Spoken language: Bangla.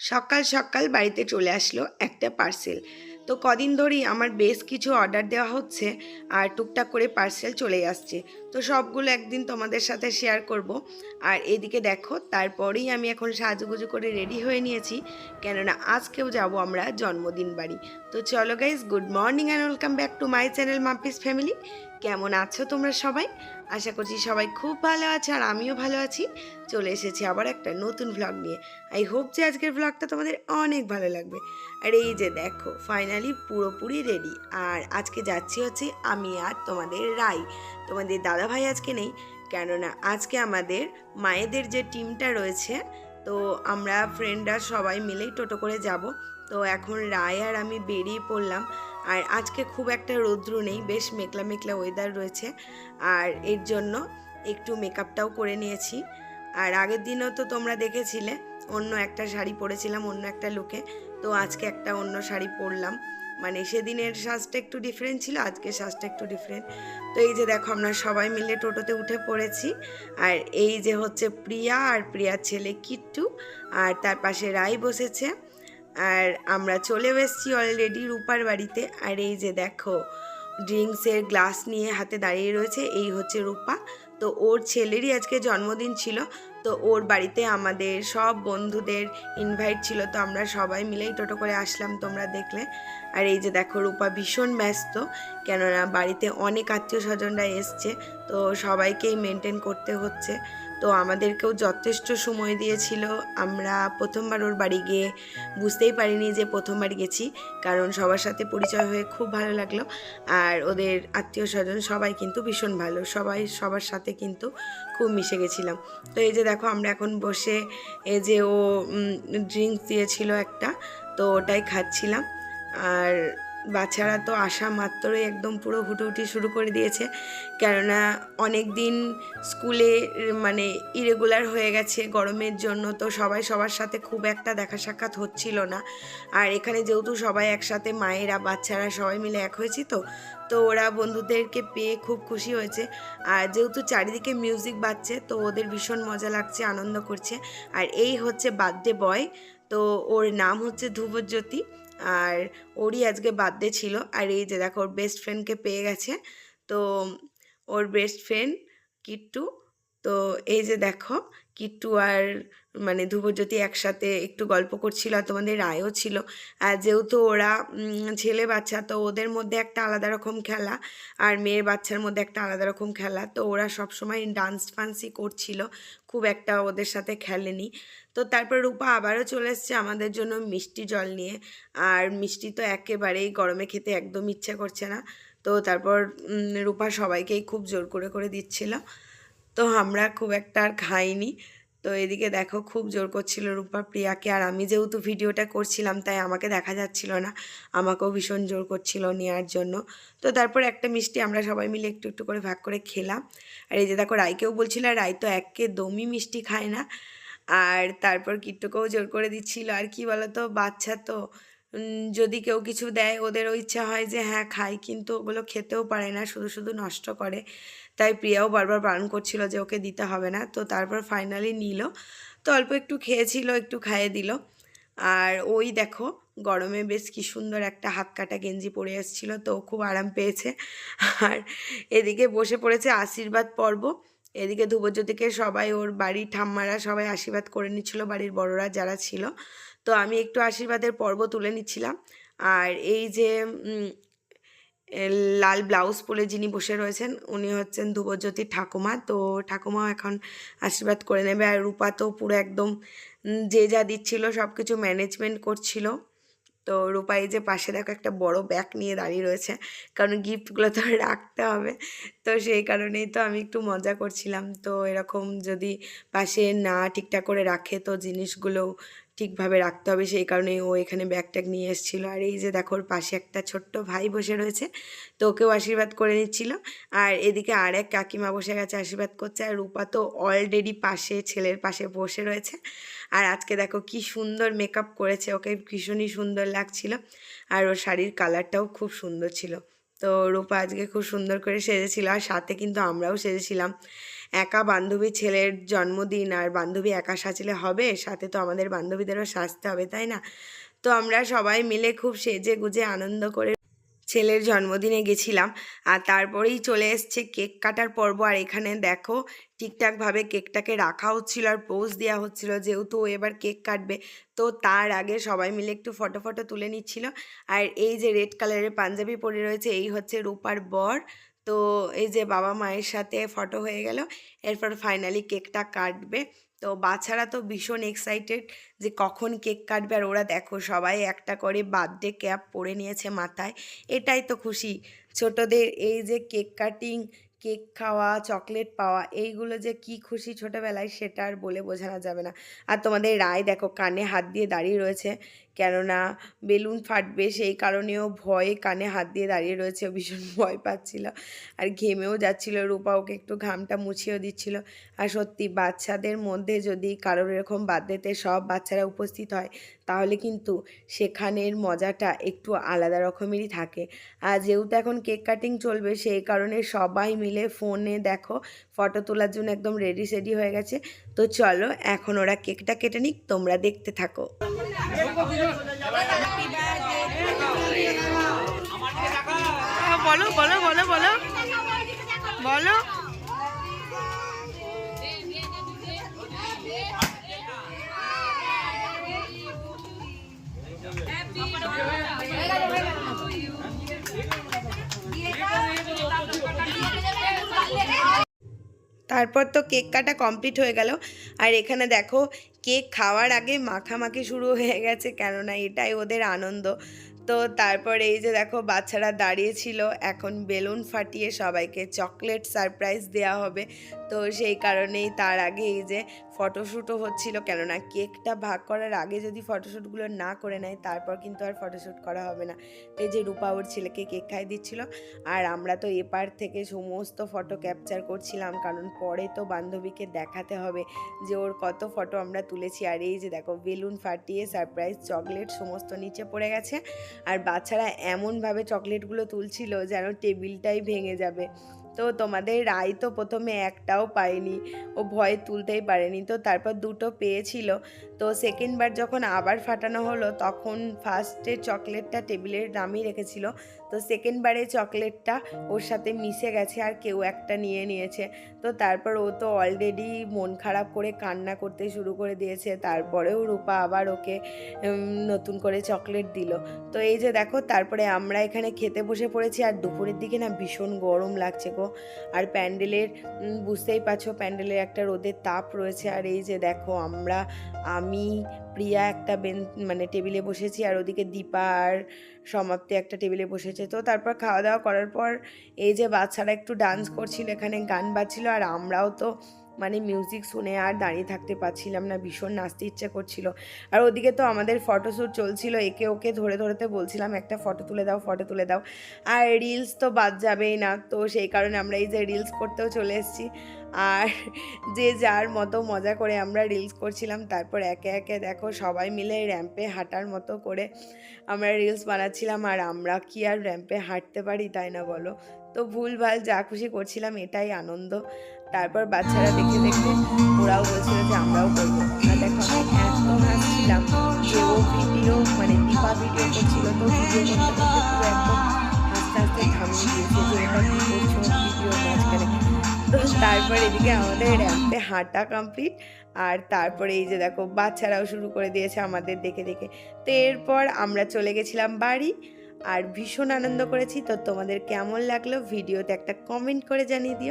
সকাল সকাল বাড়িতে চলে আসলো একটা পার্সেল। তো কদিন ধরেই আমার বেশ কিছু অর্ডার দেওয়া হচ্ছে আর টুকটাক করে পার্সেল চলে আসছে। তো সবগুলো একদিন তোমাদের সাথে শেয়ার করব। আর এদিকে দেখো, তারপরেই আমি এখন সাজুগুজু করে রেডি হয়ে নিয়েছি। কেননা আজকেও যাব আমরা জন্মদিন বাড়ি। তো চলো guys good morning and welcome back to my channel Mampi's family কেমন আছো তোমরা সবাই? আশা করছি সবাই খুব ভালো আছে আর আমিও ভালো আছি। চলে এসেছি আবার একটা নতুন ভ্লগ নিয়ে। আই হোপ যে আজকের ভ্লগটা তোমাদের অনেক ভালো লাগবে। আর এই যে দেখো ফাইনালি পুরোপুরি রেডি আর আজকে যাচ্ছি হচ্ছে আমি আর তোমাদের রাই। তোমাদের দাদা ভাই আজকে নেই, কেননা আজকে আমাদের মায়েদের যে টিমটা রয়েছে, তো আমরা ফ্রেন্ডরা সবাই মিলেই টোটো করে যাব। তো এখন রায় আর আমি বেরিয়ে পড়লাম। আর আজকে খুব একটা রৌদ্র নেই, বেশ মেঘলা মেঘলা ওয়েদার রয়েছে। আর এর জন্য একটু মেকআপটাও করে নিয়েছি। আর আগের দিনও তো তোমরা দেখেছিলে, অন্য একটা শাড়ি পরেছিলাম, অন্য একটা লুকে তো আজকে একটা অন্য শাড়ি পরলাম। মানে সেদিনের সাজটা একটু ডিফারেন্ট ছিল, আজকে সাজটা একটু ডিফারেন্ট তো এই যে দেখো, আমরা সবাই মিলে টোটোতে উঠে পড়েছি। আর এই যে হচ্ছে প্রিয়া, আর প্রিয়ার ছেলে কিট্টু। আর তার পাশে রাই বসেছে। আর আমরা চলেও এসেছি অলরেডি রূপার বাড়িতে। আর এই যে দেখো ড্রিঙ্কসের গ্লাস নিয়ে হাতে দাঁড়িয়ে রয়েছে, এই হচ্ছে রূপা। তো ওর ছেলেরই আজকে জন্মদিন ছিল, তো ওর বাড়িতে আমাদের সব বন্ধুদের ইনভাইট ছিল, তো আমরা সবাই মিলেই টোটো করে আসলাম তোমরা দেখলে। আর এই যে দেখো, রূপা ভীষণ ব্যস্ত, কেননা বাড়িতে অনেক আত্মীয় স্বজনরা এসছে, তো সবাইকেই মেনটেন করতে হচ্ছে। তো আমাদেরকেও যথেষ্ট সময় দিয়েছিল। আমরা প্রথমবার ওর বাড়ি গিয়ে বুঝতেই পারিনি যে প্রথমবার গেছি, কারণ সবার সাথে পরিচয় হয়ে খুব ভালো লাগল। আর ওদের আত্মীয় স্বজন সবাই কিন্তু ভীষণ ভালো, সবাই সবার সাথে কিন্তু খুব মিশে গেছিলাম। তো এই যে দেখো, আমরা এখন বসে এই যে ও ড্রিঙ্কস দিয়েছিল একটা, তো ওটাই খাচ্ছিলাম। আর বাচ্চারা তো আসা মাত্রই একদম পুরো হুটোহুটি শুরু করে দিয়েছে। কেননা অনেক দিন স্কুলে মানে ইরেগুলার হয়ে গেছে গরমের জন্য, তো সবাই সবার সাথে খুব একটা দেখা সাক্ষাৎ হচ্ছিল না। আর এখানে যেহেতু সবাই একসাথে, মায়েরা, বাচ্চারা সবাই মিলে এক হয়েছি তো তো ওরা বন্ধুদেরকে পেয়ে খুব খুশি হয়েছে। আর যেহেতু চারিদিকে মিউজিক বাজছে, তো ওদের ভীষণ মজা লাগছে, আনন্দ করছে। আর এই হচ্ছে বার্থডে বয় তো ওর নাম হচ্ছে ধ্রুবজ্যোতি। আর ওরই আজকে বার্থডে ছিল। আর এই যে দেখো, ওর বেস্ট ফ্রেন্ডকে পেয়ে গেছে। তো, ওর বেস্ট ফ্রেন্ড কিট্টু। তো এই যে দেখো কিট্টু আর মানে ধ্রুবজ্যোতি একসাথে একটু গল্প করছিল আর তোমাদের রায়ও ছিল। আর যেহেতু ওরা ছেলে বাচ্চা, তো ওদের মধ্যে একটা আলাদা রকম খেলা আর মেয়ের বাচ্চার মধ্যে একটা আলাদা রকম খেলা। তো ওরা সবসময় ডান্স ফান্সই করছিল, খুব একটা ওদের সাথে খেলেনি। তো তারপর রূপা আবারও চলে এসছে আমাদের জন্য মিষ্টি জল নিয়ে। আর মিষ্টি তো একেবারেই গরমে খেতে একদম ইচ্ছে করছে না। তো তারপর রূপা সবাইকেই খুব জোর করে করে দিচ্ছিল। তো আমরা খুব একটা আর খাইনি। তো এদিকে দেখো খুব জোর করছিল রূপা, প্রিয়াকে। আর আমি যেহেতু ভিডিওটা করছিলাম, তাই আমাকে দেখা যাচ্ছিল না। আমাকেও ভীষণ জোর করছিল নেওয়ার জন্য। তো তারপর একটা মিষ্টি আমরা সবাই মিলে একটু একটু করে ভাগ করে খেলাম। আর এই যে দেখো রাইকেও বলছিল রাই তো একে দমই মিষ্টি খায় না। আর তারপর কিট্টুকেও জোর করে দিচ্ছিল, আর কি বলতো, বাচ্চা তো যদি কেউ কিছু দেয়, ওদেরও ইচ্ছা হয় যে হ্যাঁ খাই কিন্তু ওগুলো খেতেও পারে না, শুধু শুধু নষ্ট করে। তাই প্রিয়াও বারবার বারণ করছিল যে ওকে দিতে হবে না। তো তারপর ফাইনালি নিল। তো অল্প একটু খেয়েছিল, একটু খাইয়ে দিল। আর ওই দেখো, গরমে বেশ কি সুন্দর একটা হাত কাটা গেঞ্জি পরে এসেছিল, তো খুব আরাম পেয়েছে। আর এদিকে বসে পড়েছে আশীর্বাদ পর্ব। এদিকে ধ্রুবজ্যোতিকে সবাই, ওর বাড়ির ঠাম্মারা সবাই আশীর্বাদ করে নিচ্ছিল, বাড়ির বড়রা যারা ছিল। তো আমি একটু আশীর্বাদের পর্ব তুলে নিচ্ছিলাম। আর এই যে লাল ব্লাউজ পরে যিনি বসে রয়েছেন, উনি হচ্ছেন ধ্রুবজ্যোতির ঠাকুমা। তো ঠাকুমাও এখন আশীর্বাদ করে নেবে। আর রূপা তো পুরো একদম যে যা দিচ্ছিল সব কিছু ম্যানেজমেন্ট করছিল। তো রূপা এই যে পাশে দেখো একটা বড় ব্যাগ নিয়ে দাঁড়িয়ে রয়েছে, কারণ গিফটগুলো তো রাখতে হবে। তো সেই কারণেই তো আমি একটু মজা করছিলাম। তো এরকম যদি পাশে না ঠিকঠাক করে রাখে, তো জিনিসগুলো ঠিকভাবে রাখতে হবে, সেই কারণে ও এখানে ব্যাগ ট্যাগ নিয়ে এসেছিল। আর এই যে দেখো, ওর পাশে একটা ছোট্ট ভাই বসে রয়েছে, তো ওকেও আশীর্বাদ করে নিচ্ছিল। আর এদিকে আর এক কাকিমা বসে গেছে আশীর্বাদ করছে আর রূপা তো অলরেডি পাশে, ছেলের পাশে বসে রয়েছে। আর আজকে দেখো কি সুন্দর মেকআপ করেছে, ওকে ভীষণই সুন্দর লাগছিল। আর ওর শাড়ির কালারটাও খুব সুন্দর ছিল। তো রূপা আজকে খুব সুন্দর করে সেজেছিল, আর সাথে কিন্তু আমরাও সেজেছিলাম। একা বান্ধবী ছেলের জন্মদিন আর বান্ধবী একা সাজলে হবে, সাথে তো আমাদের বান্ধবীদেরও সাজতে হবে, তাই না? তো আমরা সবাই মিলে খুব সেজে গুজে আনন্দ করে ছেলের জন্মদিনে গেছিলাম। আর তারপরেই চলে এসছে কেক কাটার পর্ব। আর এখানে দেখো ঠিকঠাকভাবে কেকটাকে রাখা হচ্ছিল আর পোজ দেওয়া হচ্ছিল, যেহেতু ও এবার কেক কাটবে। তো তার আগে সবাই মিলে একটু ফটো ফটো তুলে নিচ্ছিল। আর এই যে রেড কালারের পাঞ্জাবি পরে রয়েছে, এই হচ্ছে রূপার বর। তো এই যে বাবা মায়ের সাথে ফটো হয়ে গেল, এরপর ফাইনালি কেকটা কাটবে। তো বাচ্চারা তো ভীষণ এক্সাইটেড যে কখন কেক কাটবে, আর ওরা দেখো সবাই একটা করে বার্থডে ক্যাপ পরে নিয়েছে মাথায়। এটাই তো খুশি। ছোটদের এই যে কেক কাটিং কেক খাওয়া, চকলেট পাওয়া, এইগুলো যে কি খুশি ছোটোবেলায় সেটা আর বলে বোঝানো যাবে না। আর তোমাদের রায় দেখো, কানে হাত দিয়ে দাঁড়িয়ে রয়েছে। কেননা বেলুন ফাটবে সেই কারণেও ভয়ে কানে হাত দিয়ে দাঁড়িয়ে রয়েছে ভীষণ ভয় পাচ্ছিল। আর ঘেমেও যাচ্ছিল, রূপা ওকে একটু ঘামটা মুছিয়েও দিচ্ছিল। আর সত্যি বাচ্চাদের মধ্যে যদি কারোর এরকম বার্থডেতে সব বাচ্চারা উপস্থিত হয়, তাহলে কিন্তু সেখানের মজাটা একটু আলাদা রকমেরই থাকে। আর যেহেতু এখন কেক কাটিং চলবে, সেই কারণে সবাই ফোনে দেখো ফটো তোলার জন্য একদম রেডি সেডি হয়ে গেছে। তো চলো, এখন ওরা কেকটা কেটে নিক, তোমরা দেখতে থাকো। বলো বলো বলো বলো। বলো। তারপর তো কেক কাটা কমপ্লিট হয়ে গেল। আর এখানে দেখো, কেক খাওয়ার আগে মাখামাখি শুরু হয়ে গেছে কেননা এটাই ওদের আনন্দ। তো তারপর এই যে দেখো, বাচ্চারা দাঁড়িয়েছিল, এখন বেলুন ফাটিয়ে সবাইকে চকলেট সারপ্রাইজ দেয়া হবে। তো সেই কারণেই তার আগে এই যে ফটোশ্যুটও হচ্ছিল, কেননা কেকটা ভাগ করার আগে যদি ফটোশ্যুটগুলো না করে নেয়, তারপর কিন্তু আর ফটোশ্যুট করা হবে না। এই যে রূপা ওর ছেলেকে কেক খাই দিচ্ছিল, আর আমরা তো এপার থেকে সমস্ত ফটো ক্যাপচার করছিলাম, কারণ পরে তো বান্ধবীকে দেখাতে হবে যে ওর কত ফটো আমরা তুলেছি। আর এই যে দেখো, বেলুন ফাটিয়ে সারপ্রাইজ, চকলেট সমস্ত নিচে পড়ে গেছে, আর বাচ্চারা এমনভাবে চকলেটগুলো তুলছিল যেন টেবিলটাই ভেঙে যাবে। তো তোমাদের রায় তো প্রথমে একটাও পায়নি। ও ভয় তুলতেই পারেনি। তো তারপর দুটো পেয়েছিল। তো সেকেন্ডবার যখন আবার ফাটানো হলো, তখন ফার্স্টে চকলেটটা টেবিলের দামই রেখেছিল। তো সেকেন্ডবারে চকলেটটা ওর সাথে মিশে গেছে আর কেউ একটা নিয়ে নিয়েছে। তো তারপর ও তো অলরেডি মন খারাপ করে কান্না করতে শুরু করে দিয়েছে। তারপরেও রূপা আবার ওকে নতুন করে চকলেট দিল। তো এই যে দেখো, তারপরে আমরা এখানে খেতে বসে পড়েছি আর দুপুরের দিকে না ভীষণ গরম লাগছে গো। আর প্যান্ডেলের বুঝতেই পারছ প্যান্ডেলের একটা রোদের তাপ রয়েছে। আর এই যে দেখো, আমরা, আমি প্রিয়া একটা বেন মানে টেবিলে বসেছি আর ওদিকে দীপা আর সমাপ্তি একটা টেবিলে বসেছে। তো তারপর খাওয়া দাওয়া করার পর এই যে বাচ্চারা একটু ডান্স করছিল, এখানে গান বাজছিল আর আমরাও তো মানে মিউজিক শুনে আর দাঁড়িয়ে থাকতে পারছিলাম না, ভীষণ নাচতে ইচ্ছে করছিল। আর ওদিকে তো আমাদের ফটোশ্যুট চলছিল, একে ওকে ধরে ধরেতে বলছিলাম, একটা ফটো তুলে দাও ফটো তুলে দাও। আর রিলস তো বাদ যাবেই না, তো সেই কারণে আমরা এই যে রিলস করতেও চলে এসেছি। আর যে যার মতো মজা করে আমরা রিলস করছিলাম, তারপর একে একে দেখো সবাই মিলে র্যাম্পে হাঁটার মতো করে আমরা রিলস বানাচ্ছিলাম। আর আমরা কি আর র্যাম্পে হাঁটতে পারি তাই না বলো? তো ভুলভাল যা খুশি করছিলাম, এটাই আনন্দ। তারপর বাচ্চারা দেখে দেখে ওরাও বলছিল যে আমরাও করব। দেখো আমি এত হাসছিলাম। যে ও ভিডিও মানে দীপা ভিডিও করছিল তো ভিডিও করতে করতে একদম থামিয়ে দিয়েছে যে এটা কি করছ? তারপর এদিকে আমাদের রাতে হাঁটা কমপ্লিট আর তারপরে এই যে দেখো বাচ্চারাও শুরু করে দিয়েছে আমাদের দেখে দেখে। তো এরপর আমরা চলে গেছিলাম বাড়ি, আর ভীষণ আনন্দ করেছি। তো তোমাদের কেমন লাগল? ভিডিওতে একটা কমেন্ট করে জানিয়ে দিও।